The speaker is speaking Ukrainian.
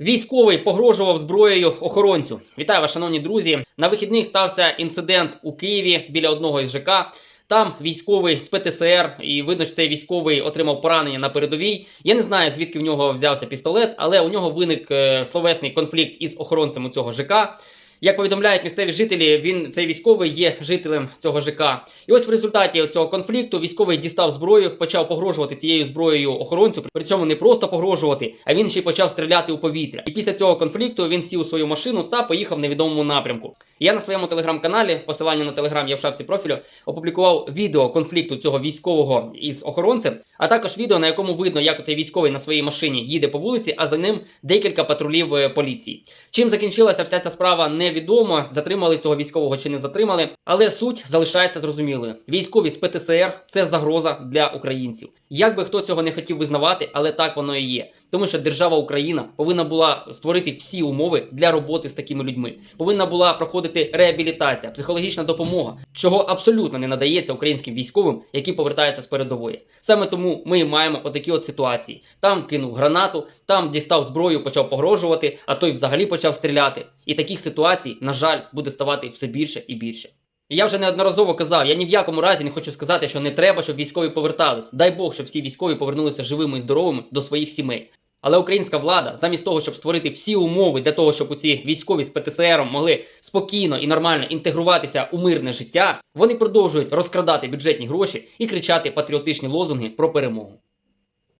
Військовий погрожував зброєю охоронцю. Вітаю вас, шановні друзі. На вихідних стався інцидент у Києві біля одного із ЖК. Там військовий з ПТСР, і видно, що цей військовий отримав поранення на передовій. Я не знаю, звідки в нього взявся пістолет, але у нього виник е, словесний конфлікт із охоронцем у цього ЖК. Як повідомляють місцеві жителі, він цей військовий є жителем цього ЖК. І ось в результаті цього конфлікту військовий дістав зброю, почав погрожувати цією зброєю охоронцю. При цьому не просто погрожувати, а він ще й почав стріляти у повітря. І після цього конфлікту він сів у свою машину та поїхав в невідомому напрямку. Я на своєму телеграм-каналі, посилання на телеграм є в шапці профілю, опублікував відео конфлікту цього військового із охоронцем, а також відео, на якому видно, як цей військовий на своїй машині їде по вулиці, а за ним декілька патрулів е, поліції. Чим закінчилася вся ця справа, невідомо. Затримали цього військового чи не затримали, але суть залишається зрозумілою. Військові з ПТСР це загроза для українців. Як би хто цього не хотів визнавати, але так воно і є. Тому що держава Україна повинна була створити всі умови для роботи з такими людьми. Повинна була проходити реабілітація, психологічна допомога, чого абсолютно не надається українським військовим, які повертаються з передової. Саме тому ми маємо отакі от ситуації. Там кинув гранату, там дістав зброю, почав погрожувати, а той взагалі почав стріляти. І таких ситуацій, на жаль, буде ставати все більше і більше. І я вже неодноразово казав, я ні в якому разі не хочу сказати, що не треба, щоб військові повертались. Дай Бог, щоб всі військові повернулися живими і здоровими до своїх сімей. Але українська влада, замість того, щоб створити всі умови для того, щоб ці військові з ПТСР могли спокійно і нормально інтегруватися у мирне життя, вони продовжують розкрадати бюджетні гроші і кричати патріотичні лозунги про перемогу.